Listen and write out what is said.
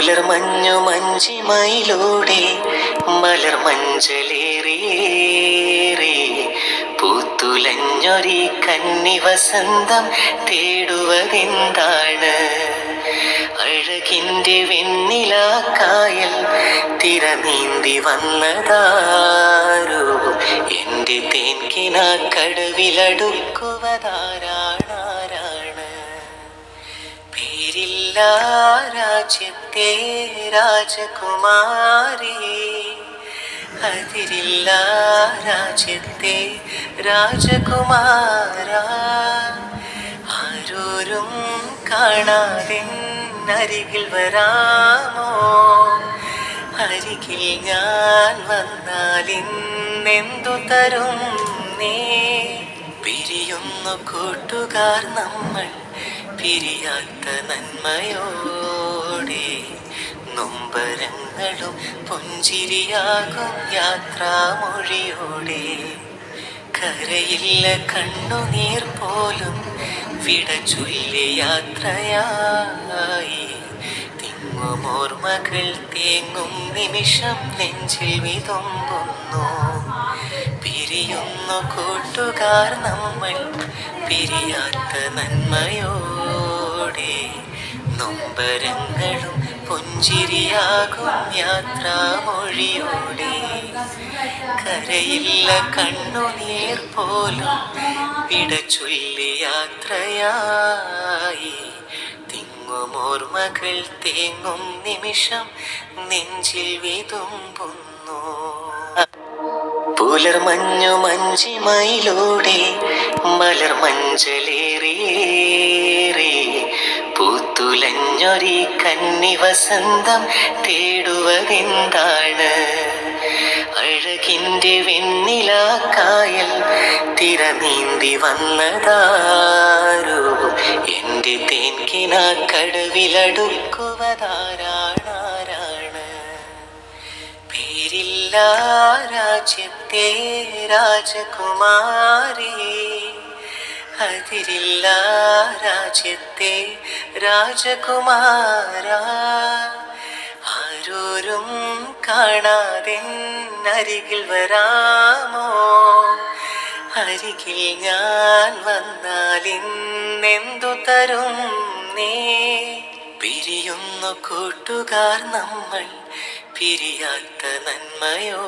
പുലർമഞ്ഞു മഞ്ചിമയിലൂടെ മലർ മഞ്ചലേറിയേറെ പൂത്തുലഞ്ഞൊരി കന്നി വസന്തം തേടുവതെന്താണ്? അഴകിന്റെ വെണ്ണിലാക്കായൽ തിര നീന്തി വന്നതാരോ? എന്റെ തേൻകിന കടുവിലടുക്കുവതാരാണാരാണ് പേരില്ല രാജ്യത്തെ രാജകുമാരി അതിരില്ല രാജ്യത്തെ രാജകുമാര ആരോരും കാണാതെ അരികിൽ വരാമോ? അരികിൽ ഞാൻ വന്നാൽ ഇന്നെന്തു തരും നീ? പിരിയുന്നു കൂട്ടുകാർ നമ്മൾ പിരിയാത്ത നന്മയോടെ നൊമ്പരങ്ങളും പുഞ്ചിരിയാകും യാത്രാമൊഴിയോടെ. കരയില്ല കണ്ണുനീർ പോലും വിട ചൊല്ലി യാത്രയായി. തിങ്ങും ഓർമ്മകൾ തേങ്ങും നിമിഷം നെഞ്ചിൽ വിതുമ്പുന്നു. പിരിയുന്നു കൂട്ടുകാർ നമ്മൾ പിരിയാത്ത നന്മയോടെ. നൊമ്പരങ്ങളും പുഞ്ചിരിയാകും യാത്രാമൊഴിയോടെ. കരയില്ല കണ്ണുനീർ പോലും പിടച്ചൊല്ലി ചൊല്ലി യാത്രയായി തിങ്ങുമോർമകൾ തേങ്ങും നിമിഷം നെഞ്ചിൽ വിതുമ്പുന്നു. പുലർമഞ്ഞു മഞ്ചിമയിലൂടെ മലർ മഞ്ചലേറിയേറെ പൂത്തുലഞ്ഞൊരി കന്നി വസന്തം തേടുവതെന്താണ്? അഴകിന്റെ വെണ്ണില കായൽ തിരനീന്തി വന്നതാരോ? എന്റെ തേൻകിന കടവിലടുക്കുവതാരാണാരാണ്? പേരില്ല രാജ്യത്തെ രാജകുമാരി അതിരില്ല രാജ്യത്തെ രാജകുമാര. ആരോരും കാണാതെ അരികിൽ വരാമോ? അരികിൽ ഞാൻ വന്നാൽ ഇന്നെന്തു തരും നീ? പിരിയുന്നു കൂട്ടുകാർ നമ്മൾ പിരിയാത്ത നന്മയോ?